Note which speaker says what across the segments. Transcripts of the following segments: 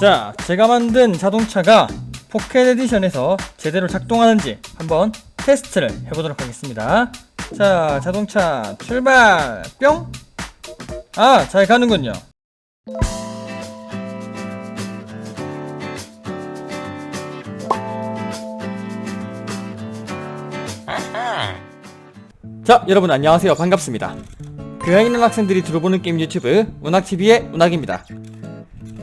Speaker 1: 자, 제가 만든 자동차가 포켓 에디션에서 제대로 작동하는지 한번 테스트를 해보도록 하겠습니다. 자, 자동차 출발! 뿅! 아, 잘 가는군요. 자, 여러분 안녕하세요. 반갑습니다. 교양 있는 학생들이 들어보는 게임 유튜브 운학TV의 운학입니다.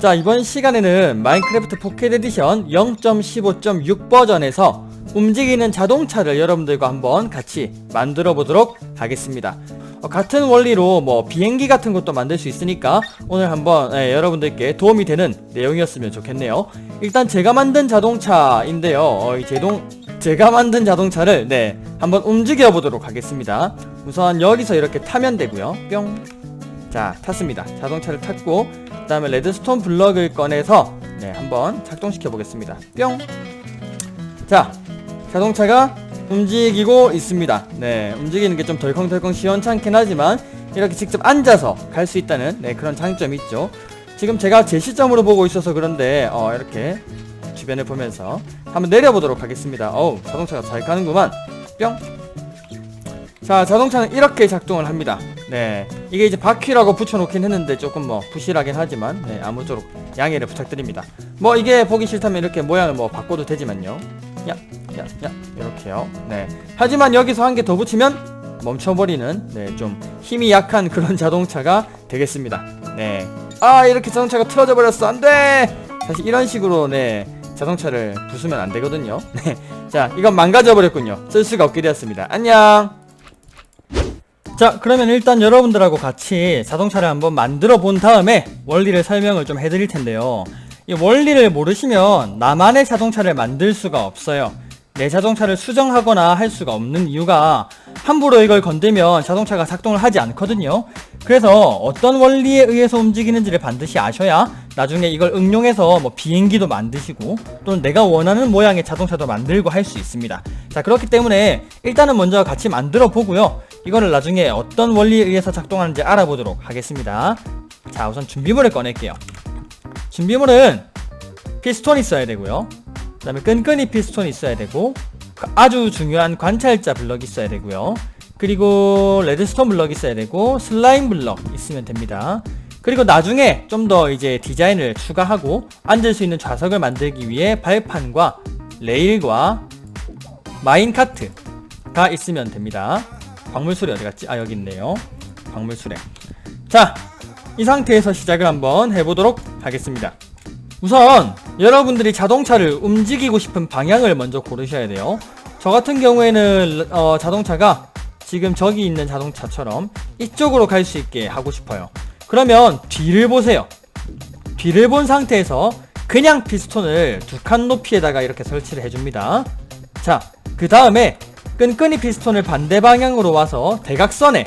Speaker 1: 자 이번 시간에는 마인크래프트 포켓 에디션 0.15.6 버전에서 움직이는 자동차를 여러분들과 한번 같이 만들어 보도록 하겠습니다. 어, 같은 원리로 뭐 비행기 같은 것도 만들 수 있으니까 오늘 한번 예, 여러분들께 도움이 되는 내용이었으면 좋겠네요. 일단 제가 만든 자동차인데요. 어, 이 제동 제가 만든 자동차를 네 한번 움직여 보도록 하겠습니다. 우선 여기서 이렇게 타면 되고요. 뿅 자 탔습니다. 자동차를 탔고 그 다음에 레드스톤 블럭을 꺼내서 네 한번 작동시켜 보겠습니다. 뿅자 자동차가 움직이고 있습니다. 네 움직이는 게 좀 덜컹덜컹 시원찮긴 하지만 이렇게 직접 앉아서 갈 수 있다는 네 그런 장점이 있죠. 지금 제가 제 시점으로 보고 있어서 그런데 어 이렇게 주변을 보면서 한번 내려보도록 하겠습니다. 어우 자동차가 잘 가는구만. 뿅 자, 자동차는 이렇게 작동을 합니다. 네. 이게 이제 바퀴라고 붙여놓긴 했는데 조금 뭐 부실하긴 하지만, 네, 아무쪼록 양해를 부탁드립니다. 뭐 이게 보기 싫다면 이렇게 모양을 뭐 바꿔도 되지만요. 야, 야, 야, 이렇게요. 네. 하지만 여기서 한 개 더 붙이면 멈춰버리는, 네, 좀 힘이 약한 그런 자동차가 되겠습니다. 네. 아, 이렇게 자동차가 틀어져 버렸어. 안 돼! 사실 이런 식으로, 네, 자동차를 부수면 안 되거든요. 네. 자, 이건 망가져 버렸군요. 쓸 수가 없게 되었습니다. 안녕! 자 그러면 일단 여러분들하고 같이 자동차를 한번 만들어 본 다음에 원리를 설명을 좀 해드릴 텐데요. 이 원리를 모르시면 나만의 자동차를 만들 수가 없어요 내 자동차를 수정하거나 할 수가 없는 이유가 함부로 이걸 건들면 자동차가 작동을 하지 않거든요. 그래서 어떤 원리에 의해서 움직이는지를 반드시 아셔야 나중에 이걸 응용해서 뭐 비행기도 만드시고 또는 내가 원하는 모양의 자동차도 만들고 할 수 있습니다. 자 그렇기 때문에 일단은 먼저 같이 만들어 보고요. 이거를 나중에 어떤 원리에 의해서 작동하는지 알아보도록 하겠습니다. 자 우선 준비물을 꺼낼게요. 준비물은 피스톤이 있어야 되고요 그 다음에 끈끈이 피스톤이 있어야 되고 아주 중요한 관찰자 블럭이 있어야 되고요. 그리고 레드스톤 블럭이 있어야 되고 슬라임 블럭 있으면 됩니다. 그리고 나중에 좀 더 이제 디자인을 추가하고 앉을 수 있는 좌석을 만들기 위해 발판과 레일과 마인카트가 있으면 됩니다. 광물수레 어디 갔지? 아 여기 있네요. 광물수레. 자 이 상태에서 시작을 한번 해보도록 하겠습니다 우선 여러분들이 자동차를 움직이고 싶은 방향을 먼저 고르셔야 돼요. 저 같은 경우에는 어, 자동차가 지금 저기 있는 자동차처럼 이쪽으로 갈 수 있게 하고 싶어요. 그러면 뒤를 보세요. 뒤를 본 상태에서 그냥 피스톤을 두 칸 높이에다가 이렇게 설치를 해줍니다. 자 그 다음에 끈끈이 피스톤을 반대 방향으로 와서 대각선에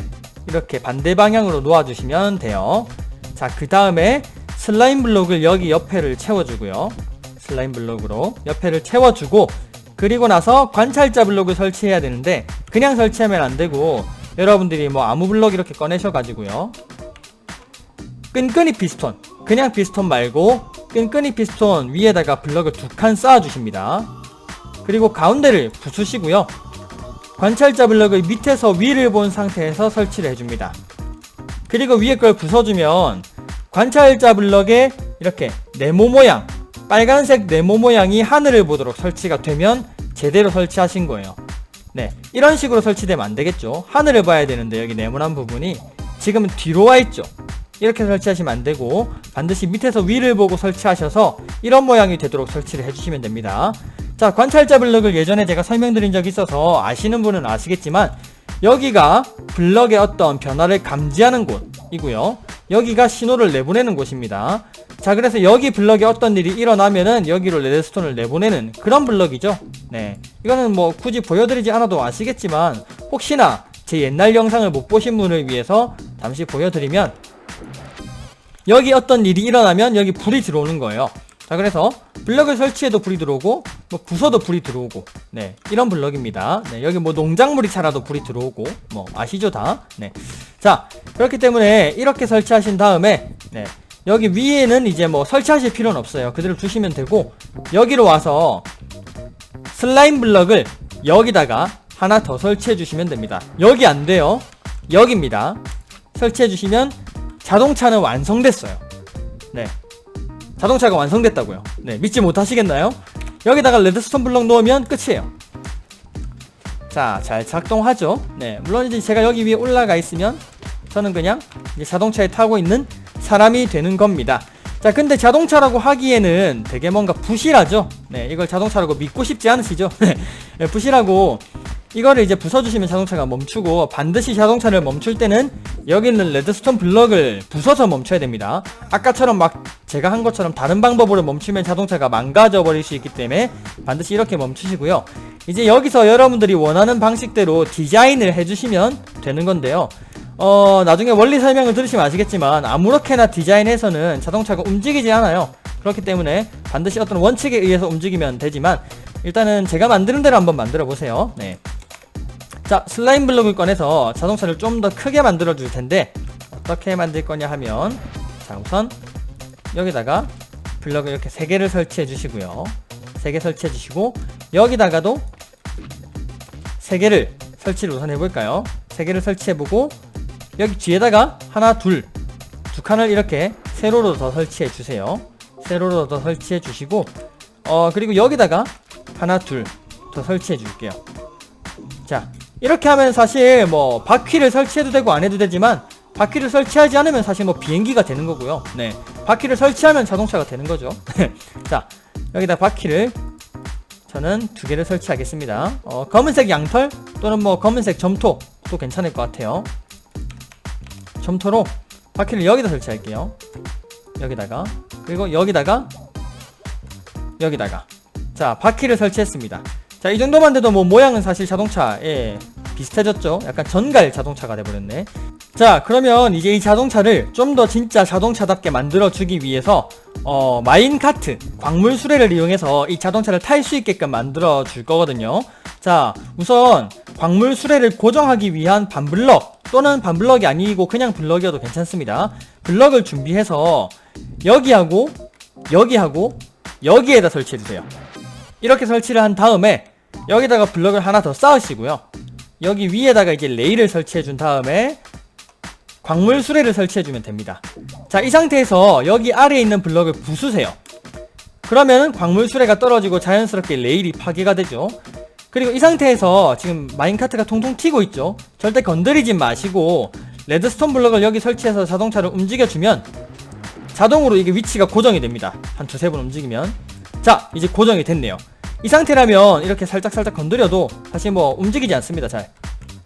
Speaker 1: 이렇게 반대 방향으로 놓아주시면 돼요. 자 그 다음에 슬라임 블록을 여기 옆에를 채워주고요. 슬라임 블록으로 옆에를 채워주고 그리고 나서 관찰자 블록을 설치해야 되는데 그냥 설치하면 안되고 여러분들이 뭐 아무 블록 이렇게 꺼내셔가지고요. 끈끈이 피스톤. 그냥 피스톤 말고 끈끈이 피스톤 위에다가 블럭을 두 칸 쌓아주십니다. 그리고 가운데를 부수시고요. 관찰자 블럭을 밑에서 위를 본 상태에서 설치를 해줍니다. 그리고 위에 걸 부숴주면 관찰자 블럭에 이렇게 네모 모양 빨간색 네모 모양이 하늘을 보도록 설치가 되면 제대로 설치하신 거예요. 네 이런 식으로 설치되면 안 되겠죠. 하늘을 봐야 되는데 여기 네모난 부분이 지금은 뒤로 와 있죠. 이렇게 설치하시면 안 되고 반드시 밑에서 위를 보고 설치하셔서 이런 모양이 되도록 설치를 해주시면 됩니다. 자 관찰자 블럭을 예전에 제가 설명드린 적이 있어서 아시는 분은 아시겠지만 여기가 블럭의 어떤 변화를 감지하는 곳이고요 여기가 신호를 내보내는 곳입니다. 자 그래서 여기 블럭에 어떤 일이 일어나면은 여기로 레드스톤을 내보내는 그런 블럭이죠. 네. 이거는 뭐 굳이 보여드리지 않아도 아시겠지만 혹시나 제 옛날 영상을 못 보신 분을 위해서 잠시 보여드리면 여기 어떤 일이 일어나면 여기 불이 들어오는 거예요 자 그래서 블럭을 설치해도 불이 들어오고 뭐 부숴도 불이 들어오고 네 이런 블럭입니다. 네 여기 뭐 농작물이 자라도 불이 들어오고 뭐 아시죠 다네자 그렇기 때문에 이렇게 설치하신 다음에 네 여기 위에는 이제 뭐 설치하실 필요는 없어요. 그대로 두시면 되고 여기로 와서 슬라임 블럭을 여기다가 하나 더 설치해 주시면 됩니다. 여기 안 돼요. 여기입니다. 설치해 주시면 자동차는 완성됐어요. 네 자동차가 완성됐다고요. 네 믿지 못하시겠나요? 여기다가 레드스톤 블럭 놓으면 끝이에요. 자 잘 작동하죠? 네 물론 이제 제가 여기 위에 올라가 있으면 저는 그냥 자동차에 타고 있는 사람이 되는 겁니다. 자 근데 자동차라고 하기에는 되게 뭔가 부실하죠? 네 이걸 자동차라고 믿고 싶지 않으시죠? 네 부실하고 이거를 이제 부숴주시면 자동차가 멈추고 반드시 자동차를 멈출 때는 여기 있는 레드스톤 블럭을 부숴서 멈춰야 됩니다. 아까처럼 막 제가 한 것처럼 다른 방법으로 멈추면 자동차가 망가져 버릴 수 있기 때문에 반드시 이렇게 멈추시고요. 이제 여기서 여러분들이 원하는 방식대로 디자인을 해주시면 되는 건데요. 어 나중에 원리 설명을 들으시면 아시겠지만 아무렇게나 디자인해서는 자동차가 움직이지 않아요. 그렇기 때문에 반드시 어떤 원칙에 의해서 움직이면 되지만 일단은 제가 만드는 대로 한번 만들어 보세요. 네. 자 슬라임 블록을 꺼내서 자동차를 좀 더 크게 만들어 줄 텐데 어떻게 만들 거냐 하면 자 우선 여기다가 블럭을 이렇게 세 개를 설치해 주시고요. 세개 설치해 주시고 여기다가도 세 개를 설치를 우선 해볼까요? 세 개를 설치해 보고 여기 뒤에다가 하나 둘 두 칸을 이렇게 세로로 더 설치해 주세요. 세로로 더 설치해 주시고 어 그리고 여기다가 하나 둘 더 설치해 줄게요. 자 이렇게 하면 사실 뭐 바퀴를 설치해도 되고 안 해도 되지만 바퀴를 설치하지 않으면 사실 뭐 비행기가 되는 거고요. 네. 바퀴를 설치하면 자동차가 되는 거죠. 자 여기다 바퀴를 저는 두 개를 설치하겠습니다. 어, 검은색 양털 또는 뭐 검은색 점토 도 괜찮을 것 같아요. 점토로 바퀴를 여기다 설치할게요. 여기다가. 그리고 여기다가 여기다가. 자 바퀴를 설치했습니다. 자 이 정도만 돼도 뭐 모양은 사실 자동차에 비슷해졌죠? 약간 전갈 자동차가 돼버렸네. 자 그러면 이제 이 자동차를 좀 더 진짜 자동차답게 만들어 주기 위해서 어 마인카트 광물 수레를 이용해서 이 자동차를 탈 수 있게끔 만들어 줄 거거든요. 자 우선 광물 수레를 고정하기 위한 반블럭 또는 반블럭이 아니고 그냥 블럭이어도 괜찮습니다. 블럭을 준비해서 여기하고 여기하고 여기에다 설치해 주세요. 이렇게 설치를 한 다음에 여기다가 블럭을 하나 더 쌓으시고요 여기 위에다가 이제 레일을 설치해 준 다음에 광물 수레를 설치해 주면 됩니다. 자 이 상태에서 여기 아래에 있는 블럭을 부수세요. 그러면 광물 수레가 떨어지고 자연스럽게 레일이 파괴가 되죠. 그리고 이 상태에서 지금 마인카트가 통통 튀고 있죠. 절대 건드리지 마시고 레드스톤 블럭을 여기 설치해서 자동차를 움직여주면 자동으로 이게 위치가 고정이 됩니다. 한 두세 번 움직이면. 자 이제 고정이 됐네요 이 상태라면 이렇게 살짝살짝 건드려도 사실 뭐 움직이지 않습니다 잘.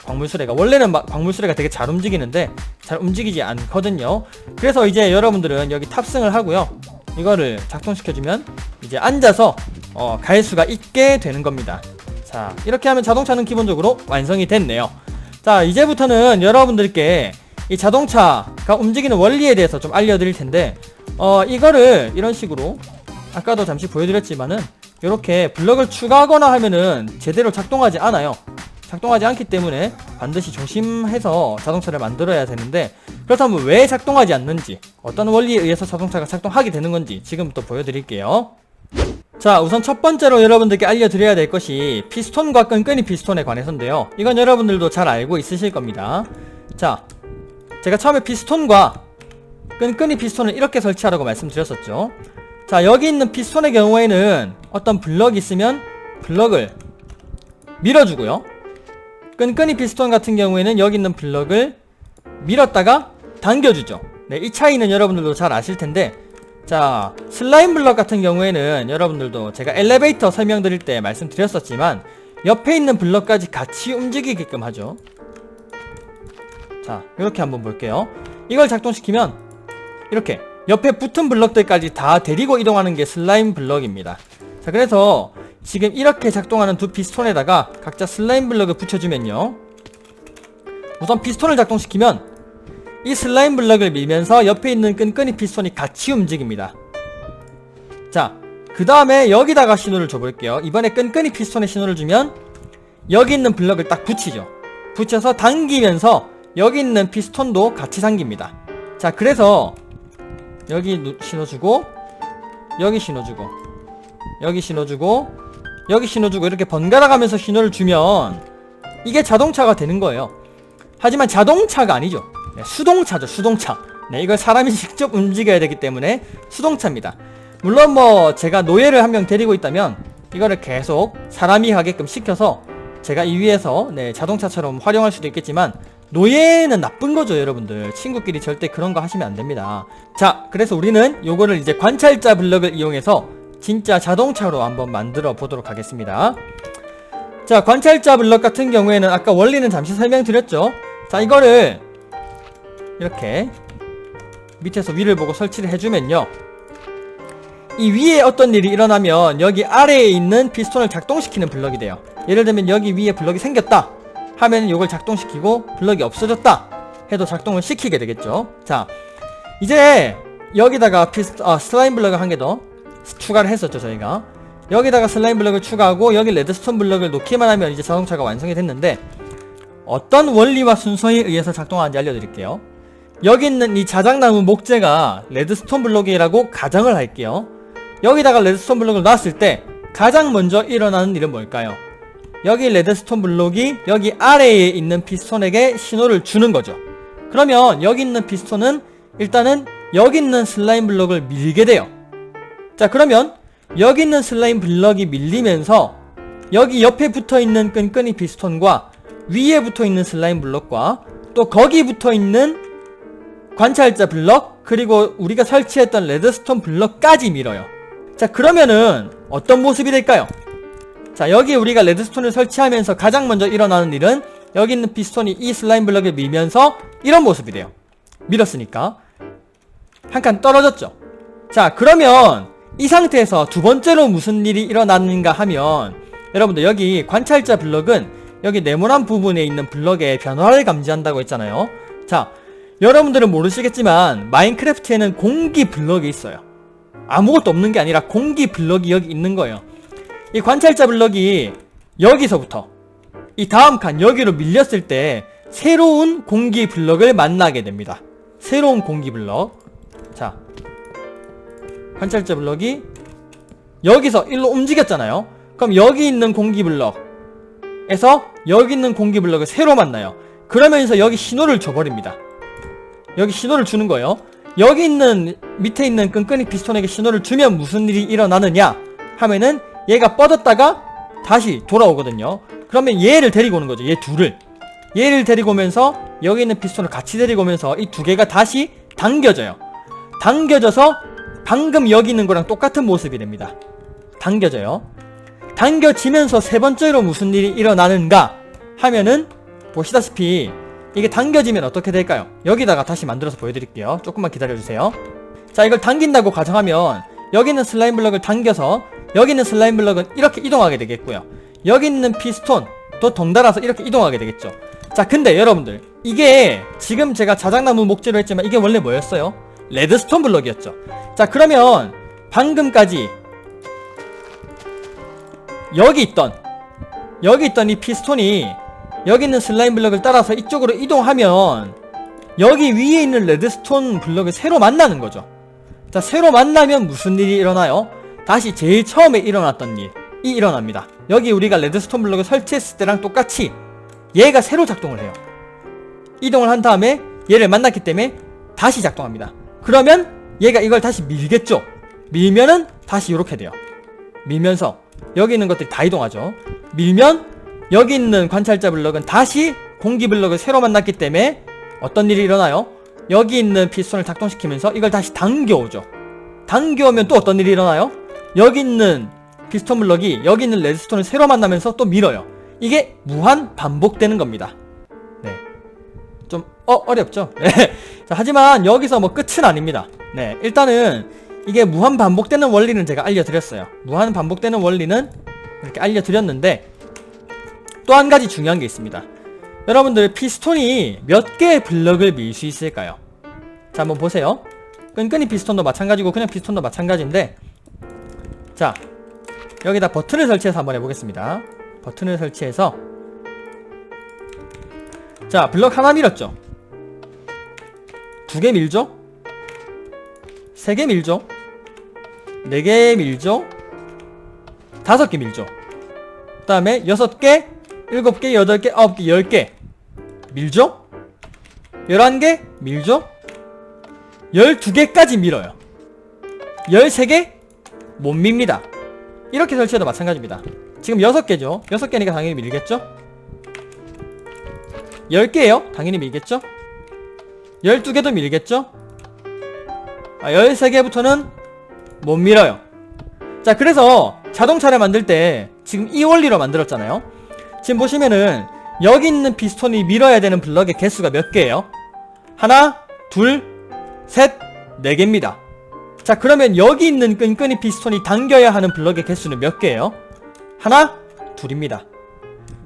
Speaker 1: 광물수레가. 원래는 막 광물수레가 되게 잘 움직이는데 잘 움직이지 않거든요. 그래서 이제 여러분들은 여기 탑승을 하고요. 이거를 작동시켜주면 이제 앉아서 어, 갈 수가 있게 되는 겁니다. 자 이렇게 하면 자동차는 기본적으로 완성이 됐네요. 자 이제부터는 여러분들께 이 자동차가 움직이는 원리에 대해서 좀 알려드릴 텐데 어 이거를 이런 식으로 아까도 잠시 보여드렸지만은 이렇게 블럭을 추가하거나 하면은 제대로 작동하지 않아요. 작동하지 않기 때문에 반드시 조심해서 자동차를 만들어야 되는데 그렇다면 왜 작동하지 않는지 어떤 원리에 의해서 자동차가 작동하게 되는 건지 지금부터 보여드릴게요. 자 우선 첫 번째로 여러분들께 알려드려야 될 것이 피스톤과 끈끈이 피스톤에 관해서인데요. 이건 여러분들도 잘 알고 있으실 겁니다. 자 제가 처음에 피스톤과 끈끈이 피스톤을 이렇게 설치하라고 말씀드렸었죠 자 여기 있는 피스톤의 경우에는 어떤 블럭이 있으면 블럭을 밀어주고요. 끈끈이 피스톤 같은 경우에는 여기 있는 블럭을 밀었다가 당겨주죠. 네, 이 차이는 여러분들도 잘 아실 텐데 자 슬라임 블럭 같은 경우에는 여러분들도 제가 엘리베이터 설명드릴 때 말씀드렸었지만 옆에 있는 블럭까지 같이 움직이게끔 하죠. 자 이렇게 한번 볼게요. 이걸 작동시키면 이렇게 옆에 붙은 블럭들까지 다 데리고 이동하는 게 슬라임 블럭입니다. 자 그래서 지금 이렇게 작동하는 두 피스톤에다가 각자 슬라임 블럭을 붙여주면요. 우선 피스톤을 작동시키면 이 슬라임 블럭을 밀면서 옆에 있는 끈끈이 피스톤이 같이 움직입니다. 자 그 다음에 여기다가 신호를 줘볼게요. 이번에 끈끈이 피스톤에 신호를 주면 여기 있는 블럭을 딱 붙이죠. 붙여서 당기면서 여기 있는 피스톤도 같이 당깁니다. 자 그래서 여기 누- 신어주고 여기 신어주고 여기 신어주고 여기 신어주고 이렇게 번갈아 가면서 신호를 주면 이게 자동차가 되는 거예요. 하지만 자동차가 아니죠. 네, 수동차죠 수동차. 네 이걸 사람이 직접 움직여야 되기 때문에 수동차입니다. 물론 뭐 제가 노예를 한 명 데리고 있다면 이거를 계속 사람이 하게끔 시켜서 제가 이 위에서 네 자동차처럼 활용할 수도 있겠지만 노예는 나쁜 거죠 여러분들. 친구끼리 절대 그런 거 하시면 안 됩니다. 자 그래서 우리는 요거를 이제 관찰자 블럭을 이용해서 진짜 자동차로 한번 만들어 보도록 하겠습니다. 자 관찰자 블럭 같은 경우에는 아까 원리는 잠시 설명드렸죠? 자 이거를 이렇게 밑에서 위를 보고 설치를 해주면요. 이 위에 어떤 일이 일어나면 여기 아래에 있는 피스톤을 작동시키는 블럭이 돼요. 예를 들면 여기 위에 블럭이 생겼다 하면 이걸 작동시키고 블럭이 없어졌다 해도 작동을 시키게 되겠죠. 자 이제 여기다가 피스, 아, 슬라임 블럭을 한 개 더 추가를 했었죠 저희가. 여기다가 슬라임 블럭을 추가하고 여기 레드스톤 블럭을 놓기만 하면 이제 자동차가 완성이 됐는데 어떤 원리와 순서에 의해서 작동하는지 알려드릴게요. 여기 있는 이 자작나무 목재가 레드스톤 블럭이라고 가정을 할게요. 여기다가 레드스톤 블럭을 놨을 때 가장 먼저 일어나는 일은 뭘까요? 여기 레드스톤 블록이 여기 아래에 있는 피스톤에게 신호를 주는 거죠. 그러면 여기 있는 피스톤은 일단은 여기 있는 슬라임 블럭을 밀게 돼요. 자 그러면 여기 있는 슬라임 블럭이 밀리면서 여기 옆에 붙어 있는 끈끈이 피스톤과 위에 붙어 있는 슬라임 블럭과 또 거기 붙어 있는 관찰자 블럭 그리고 우리가 설치했던 레드스톤 블럭까지 밀어요. 자 그러면은 어떤 모습이 될까요? 자 여기 우리가 레드스톤을 설치하면서 가장 먼저 일어나는 일은 여기 있는 피스톤이 이 슬라임 블럭을 밀면서 이런 모습이 돼요. 밀었으니까. 한 칸 떨어졌죠. 자 그러면 이 상태에서 두 번째로 무슨 일이 일어났는가 하면 여러분들 여기 관찰자 블럭은 여기 네모난 부분에 있는 블럭의 변화를 감지한다고 했잖아요. 자 여러분들은 모르시겠지만 마인크래프트에는 공기 블럭이 있어요. 아무것도 없는 게 아니라 공기 블럭이 여기 있는 거예요 이 관찰자 블럭이 여기서부터 이 다음 칸 여기로 밀렸을 때 새로운 공기 블럭을 만나게 됩니다. 새로운 공기 블럭. 자. 관찰자 블럭이 여기서 일로 움직였잖아요. 그럼 여기 있는 공기 블럭에서 여기 있는 공기 블럭을 새로 만나요. 그러면서 여기 신호를 줘버립니다. 여기 신호를 주는 거예요. 여기 있는 밑에 있는 끈끈이 피스톤에게 신호를 주면 무슨 일이 일어나느냐 하면은 얘가 뻗었다가 다시 돌아오거든요. 그러면 얘를 데리고 오는 거죠. 얘 둘을. 얘를 데리고 오면서 여기 있는 피스톤을 같이 데리고 오면서 이 두 개가 다시 당겨져요. 당겨져서 방금 여기 있는 거랑 똑같은 모습이 됩니다. 당겨져요. 당겨지면서 세 번째로 무슨 일이 일어나는가 하면은 보시다시피 이게 당겨지면 어떻게 될까요? 여기다가 다시 만들어서 보여드릴게요. 조금만 기다려주세요. 자 이걸 당긴다고 가정하면 여기 있는 슬라임 블럭을 당겨서 여기 있는 슬라임 블럭은 이렇게 이동하게 되겠고요. 여기 있는 피스톤 또 덩달아서 이렇게 이동하게 되겠죠. 자 근데 여러분들 이게 지금 제가 자작나무 목재로 했지만 이게 원래 뭐였어요? 레드스톤 블럭이었죠. 자 그러면 방금까지 여기 있던 여기 있던 이 피스톤이 여기 있는 슬라임 블럭을 따라서 이쪽으로 이동하면 여기 위에 있는 레드스톤 블럭을 새로 만나는 거죠. 자 새로 만나면 무슨 일이 일어나요? 다시 제일 처음에 일어났던 일이 일어납니다. 여기 우리가 레드스톤 블럭을 설치했을 때랑 똑같이 얘가 새로 작동을 해요. 이동을 한 다음에 얘를 만났기 때문에 다시 작동합니다. 그러면 얘가 이걸 다시 밀겠죠. 밀면은 다시 이렇게 돼요. 밀면서 여기 있는 것들이 다 이동하죠. 밀면 여기 있는 관찰자 블럭은 다시 공기 블럭을 새로 만났기 때문에 어떤 일이 일어나요? 여기 있는 피스톤을 작동시키면서 이걸 다시 당겨오죠. 당겨오면 또 어떤 일이 일어나요? 여기 있는 피스톤 블럭이 여기 있는 레드스톤을 새로 만나면서 또 밀어요. 이게 무한 반복되는 겁니다. 네. 좀, 어, 어렵죠? 네. 자, 하지만 여기서 뭐 끝은 아닙니다. 네. 일단은 이게 무한 반복되는 원리는 제가 알려드렸어요. 무한 반복되는 원리는 이렇게 알려드렸는데 또 한 가지 중요한 게 있습니다. 여러분들 피스톤이 몇 개의 블럭을 밀 수 있을까요? 자, 한번 보세요. 끈끈이 피스톤도 마찬가지고 그냥 피스톤도 마찬가지인데 자, 여기다 버튼을 설치해서 한번 해보겠습니다. 버튼을 설치해서 자 블럭 하나 밀었죠 두 개 밀죠 3개 밀죠. 4개 밀죠. 5개 밀죠. 그 다음에 6개, 7개, 8개, 9개, 10개 밀죠. 11개 밀죠. 12개까지 밀어요. 13개 못 밉니다. 이렇게 설치해도 마찬가지입니다. 지금 6개죠. 6개니까 당연히 밀겠죠? 10개예요. 당연히 밀겠죠? 12개도 밀겠죠? 아, 13개부터는 못 밀어요. 자, 그래서 자동차를 만들 때 지금 이 원리로 만들었잖아요. 지금 보시면은 여기 있는 피스톤이 밀어야 되는 블럭의 개수가 몇 개예요? 하나, 둘, 셋, 네 개입니다. 자, 그러면 여기 있는 끈끈이 피스톤이 당겨야 하는 블럭의 개수는 몇 개예요? 하나, 둘입니다.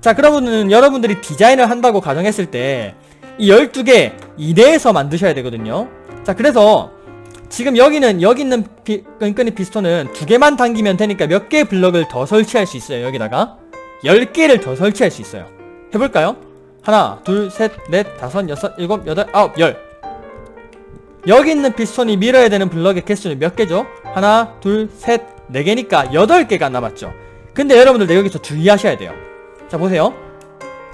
Speaker 1: 자, 그러면은 여러분들이 디자인을 한다고 가정했을 때 이 12개 이내에서 만드셔야 되거든요. 자, 그래서 지금 여기는 여기 있는 피, 끈끈이 피스톤은 두 개만 당기면 되니까 몇개 블럭을 더 설치할 수 있어요. 여기다가 10개를 더 설치할 수 있어요. 해볼까요? 하나, 둘, 셋, 넷, 다섯, 여섯, 일곱, 여덟, 아홉, 열. 여기 있는 피스톤이 밀어야 되는 블럭의 개수는 몇 개죠? 하나, 둘, 셋, 네 개니까 여덟 개가 남았죠. 근데 여러분들 여기서 주의하셔야 돼요. 자, 보세요.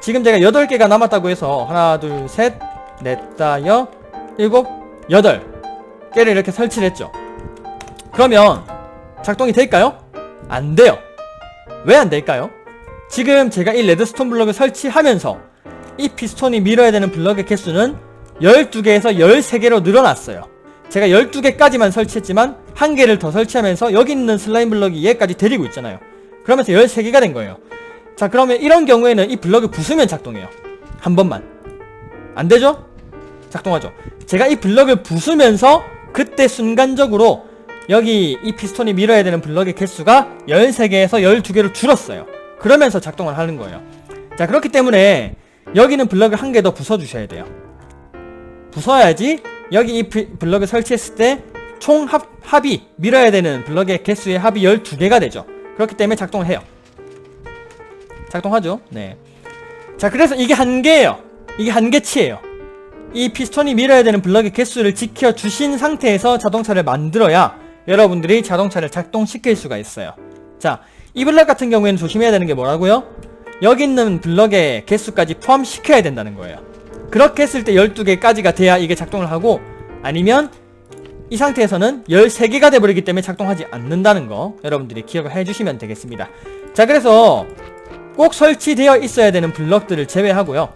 Speaker 1: 지금 제가 여덟 개가 남았다고 해서 하나, 둘, 셋, 넷, 다, 여, 일곱, 여덟 개를 이렇게 설치를 했죠. 그러면 작동이 될까요? 안 돼요. 왜 안 될까요? 지금 제가 이 레드스톤 블럭을 설치하면서 이 피스톤이 밀어야 되는 블럭의 개수는 12개에서 13개로 늘어났어요. 제가 12개까지만 설치했지만 한 개를 더 설치하면서 여기 있는 슬라임 블럭이 얘까지 데리고 있잖아요. 그러면서 13개가 된 거예요. 자 그러면 이런 경우에는 이 블럭을 부수면 작동해요. 한 번만. 안 되죠? 작동하죠. 제가 이 블럭을 부수면서 그때 순간적으로 여기 이 피스톤이 밀어야 되는 블럭의 개수가 13개에서 12개로 줄었어요. 그러면서 작동을 하는 거예요. 자 그렇기 때문에 여기는 블럭을 한 개 더 부숴주셔야 돼요. 부숴야지 여기 이 피- 블럭을 설치했을 때총 합, 합이 밀어야 되는 블럭의 개수의 합이 12개가 되죠. 그렇기 때문에 작동을 해요. 작동하죠. 네. 자 그래서 이게 한계예요. 이게 한계치예요. 이 피스톤이 밀어야 되는 블럭의 개수를 지켜주신 상태에서 자동차를 만들어야 여러분들이 자동차를 작동시킬 수가 있어요. 자, 이 블럭 같은 경우에는 조심해야 되는 게 뭐라고요? 여기 있는 블럭의 개수까지 포함시켜야 된다는 거예요. 그렇게 했을 때 12개까지가 돼야 이게 작동을 하고 아니면 이 상태에서는 13개가 돼버리기 때문에 작동하지 않는다는 거 여러분들이 기억을 해주시면 되겠습니다. 자, 그래서 꼭 설치되어 있어야 되는 블럭들을 제외하고요.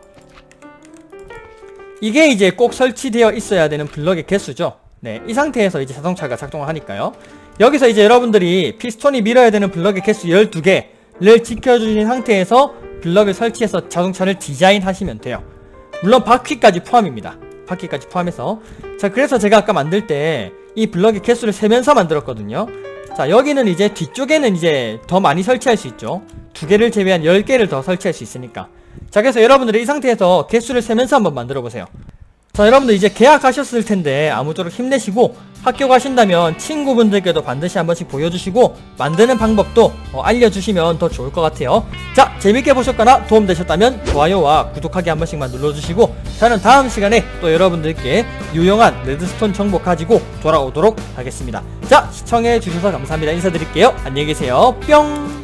Speaker 1: 이게 이제 꼭 설치되어 있어야 되는 블럭의 개수죠. 네, 이 상태에서 이제 자동차가 작동을 하니까요. 여기서 이제 여러분들이 피스톤이 밀어야 되는 블럭의 개수 12개를 지켜주신 상태에서 블럭을 설치해서 자동차를 디자인하시면 돼요. 물론 바퀴까지 포함입니다. 바퀴까지 포함해서. 자, 그래서 제가 아까 만들 때 이 블럭의 개수를 세면서 만들었거든요. 자, 여기는 이제 뒤쪽에는 이제 더 많이 설치할 수 있죠. 두 개를 제외한 10개를 더 설치할 수 있으니까. 자, 그래서 여러분들이 이 상태에서 개수를 세면서 한번 만들어 보세요. 자, 여러분들 이제 계약하셨을 텐데 아무쪼록 힘내시고 학교 가신다면 친구분들께도 반드시 한 번씩 보여주시고 만드는 방법도 어, 알려주시면 더 좋을 것 같아요. 자, 재밌게 보셨거나 도움되셨다면 좋아요와 구독하기 한 번씩만 눌러주시고 저는 다음 시간에 또 여러분들께 유용한 레드스톤 정보 가지고 돌아오도록 하겠습니다. 자, 시청해주셔서 감사합니다. 인사드릴게요. 안녕히 계세요. 뿅!